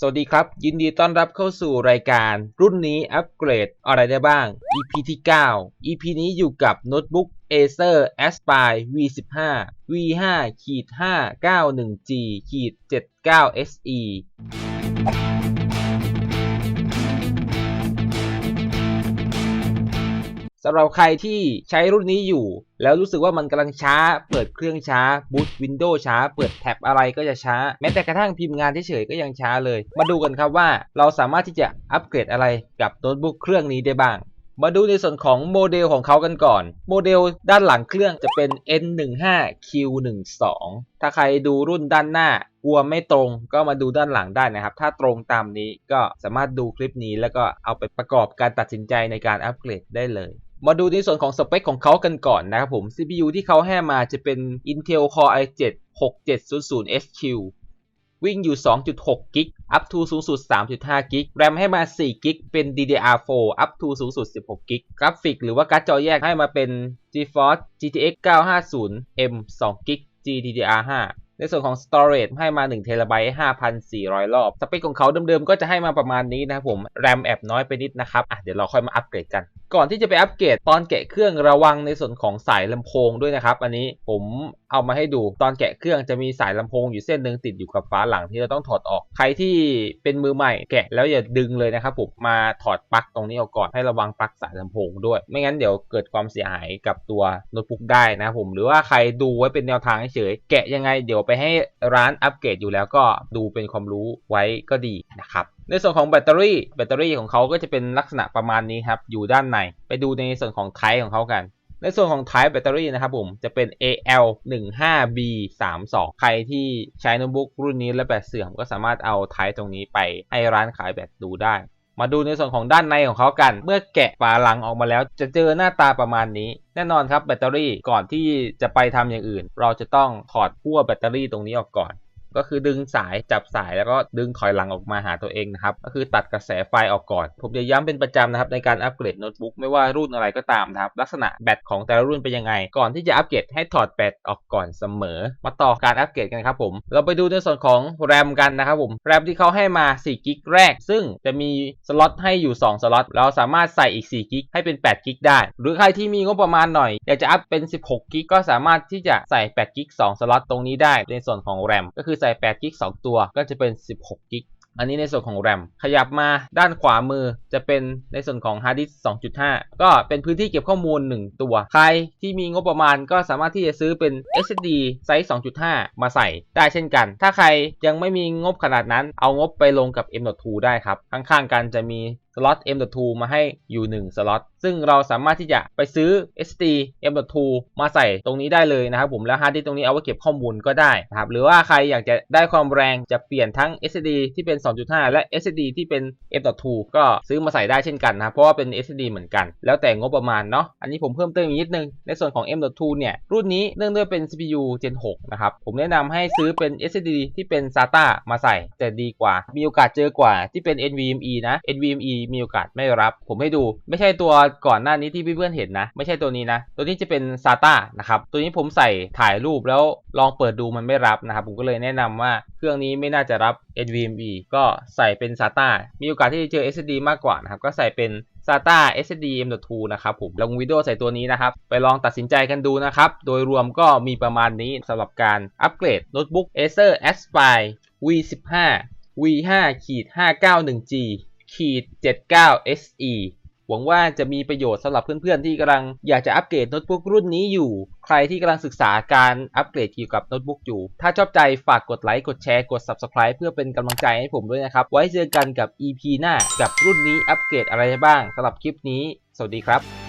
สวัสดีครับ ยินดีต้อนรับเข้าสู่รายการ รุ่นนี้อัปเกรดอะไรได้บ้าง EP ที่ 9 EP นี้อยู่กับโน้ตบุ๊ก Acer Aspire V15 V5 ขีด 591G ขีด79 SE สำหรับใครที่ใช้รุ่นนี้อยู่ แล้วรู้สึกว่ามันกำลังช้า เปิดเครื่องช้าบูตวินโดว์ช้า เปิดแท็บอะไรก็จะช้า แม้แต่กระทั่งพิมพ์งานเฉยๆก็ยังช้าเลย มาดูกันครับว่าเราสามารถที่จะอัปเกรดอะไรกับโน้ตบุ๊กเครื่องนี้ได้บ้าง มาดูในส่วนของโมเดลของเขากันก่อน โมเดลด้านหลังเครื่องจะเป็น N15Q12 ถ้าใครดูรุ่นด้านหน้ากลัวไม่ตรงก็มาดูด้านหลังได้นะครับ ถ้าตรงตามนี้ก็สามารถดูคลิปนี้แล้วก็เอาไปประกอบการตัดสินใจในการอัปเกรดได้เลย มาดูในส่วนของสเปคของเขากันก่อนนะครับผม CPU ที่เขาให้มาจะเป็น Intel Core i7 6700HQ วิ่งอยู่ 2.6 กิก up to สูงสุด 3.5 กิก แรมให้มา 4 กิก เป็น DDR4 up to สูงสุด 16 กิก กราฟิก หรือว่าการ์ดจอแยกให้มาเป็น GeForce GTX 950M 2 กิก GDDR5 ในส่วนของ storage ให้มา1 t b 5,400 รอบ สเปคของเขาเดิมๆ ก็จะให้มาประมาณนี้นะครับผม แรมแอบน้อยไปนิดนะครับ อะ เดี๋ยวเราค่อยมาอัปเกรดกัน ก่อนที่จะไปอัปเกรดตอนแกะเครื่องระวังในส่วนของสายลำโพงด้วยนะครับ อันนี้ผมเอามาให้ดูตอนแกะเครื่องจะมีสายลำโพงอยู่เส้นหนึ่งติดอยู่กับฝาหลังที่เราต้องถอดออก ใครที่เป็นมือใหม่แกะแล้วอย่าดึงเลยนะครับผมมาถอดปลั๊กตรงนี้ออกก่อนให้ระวังปลั๊กสายลำโพงด้วย ไม่งั้นเดี๋ยวเกิดความเสียหายกับตัวโน้ตบุ๊กได้นะครับผมหรือว่าใครดูไว้เป็นแนวทางเฉยแกะยังไงเดี๋ยวไปให้ร้านอัปเกรดอยู่แล้วก็ดูเป็นความรู้ไว้ก็ดีนะครับ ในส่วนของแบตเตอรี่แบตเตอรี่ของเขาก็จะเป็นลักษณะประมาณนี้ครับอยู่ด้านในไปดูในส่วนของไทป์ของเขากัน ในส่วนของ Type แบตเตอรี่นะครับผมจะเป็น AL 1 5 B 3 2ใครที่ใช้โน้ตบุ๊กรุ่นนี้และแบตเสื่อมก็สามารถเอา Type ตรงนี้ไปให้ร้านขายแบตดูได้ มาดูในส่วนของด้านในของเขากัน เมื่อแกะฝาหลังออกมาแล้ว จะเจอหน้าตาประมาณนี้แน่นอนครับแบตเตอรี่ก่อนที่จะไปทำอย่างอื่น เราจะต้องถอดขั้วแบตเตอรี่ตรงนี้ออกก่อน ก็คือดึงสายจับสายแล้วก็ดึงถอยหลังออกมาหาตัวเองนะครับ ก็คือตัดกระแสไฟออกก่อน ผมจะย้ำเป็นประจำนะครับ ในการอัปเกรดโน้ตบุ๊กไม่ว่ารุ่นอะไรก็ตามนะครับ ลักษณะแบตของแต่ละรุ่นเป็นยังไง ก่อนที่จะอัปเกรดให้ถอดแบตออกก่อนเสมอ มาต่อการอัปเกรดกันครับผม เราไปดูในส่วนของแรมกันนะครับผมแรมที่เขาให้มา4กิกแรก ซึ่งจะมีสล็อตให้อยู่ 2 สล็อตเราสามารถใส่อีก4กิกให้เป็น8กิกได้ หรือใครที่มีงบประมาณหน่อยอยากจะอัพเป็น 16กิกก็สามารถที่จะใส่8กิก2สล็อตตรงนี้ได้ในส่วนของแรมก็คือใส่8กิก2ตัวก็จะเป็น 16กิกอันนี้ในส่วนของแรมขยับมาด้านขวามือจะเป็นในส่วนของฮาร์ดดิสก์2.5 ก็เป็นพื้นที่เก็บข้อมูล 1 ตัว ใครที่มีงบประมาณก็สามารถที่จะซื้อเป็น SSD ไซส์ 2.5 มาใส่ได้เช่นกัน ถ้าใครยังไม่มีงบขนาดนั้น เอางบไปลงกับ M.2 ได้ครับ ข้างๆกันจะมี ล็อต M.2 มาให้อยู่ 1 สล็อต ซึ่งเราสามารถที่จะไปซื้อ SD M.2 มาใส่ตรงนี้ได้เลยนะครับผมแล้วฮาร์ดดิสก์ตรงนี้เอาไว้เก็บข้อมูลก็ได้นะครับหรือว่าใครอยากจะได้ความแรงจะเปลี่ยนทั้ง SSD ที่เป็น 2.5 และ SSD ที่เป็น M.2 ก็ซื้อมาใส่ได้เช่นกันนะครับเพราะว่าเป็น SSD เหมือนกัน แล้วแต่งบประมาณเนาะอันนี้ผมเพิ่มเติมอีกนิดนึงในส่วนของ M.2 เนี่ยรุ่นนี้เนื่องด้วยเป็น CPU Gen 6นะครับผมแนะนำให้ซื้อเป็น SSD ที่เป็น SATA มาใส่จะดีกว่า มีโอกาสเจอกว่าที่เป็น NVMe นะ NVMe มีโอกาสไม่รับ ผมให้ดู ไม่ใช่ตัวก่อนหน้านี้ที่เพื่อนๆเห็นนะ ไม่ใช่ตัวนี้นะ ตัวนี้จะเป็น SATA นะครับ ตัวนี้ผมใส่ถ่ายรูปแล้วลองเปิดดูมันไม่รับนะครับ ผมก็เลยแนะนำว่าเครื่องนี้ไม่น่าจะรับ NVMe ก็ใส่เป็น SATA มีโอกาสที่จะเจอ SSD มากกว่านะครับ ก็ใส่เป็น SATA SSD M.2 นะครับผมลงวิดีโอใส่ตัวนี้นะครับ ไปลองตัดสินใจกันดูนะครับ โดยรวมก็มีประมาณนี้สำหรับการอัปเกรดโน้ตบุ๊ก Acer Aspire V15 V5 591G ขีด79 SE หวังว่าจะมีประโยชน์สำหรับเพื่อนๆที่กำลังอยากจะอัปเกรดโน้ตบุ๊กรุ่นนี้อยู่ ใครที่กำลังศึกษาการอัปเกรดเกี่ยวกับโน้ตบุ๊กอยู่ ถ้าชอบใจฝากกดไลค์ กดแชร์ กด Subscribe เพื่อเป็นกำลังใจให้ผมด้วยนะครับ ไว้เจอกันกับ EP หน้ากับรุ่นนี้อัปเกรดอะไรบ้างสำหรับคลิปนี้ สวัสดีครับ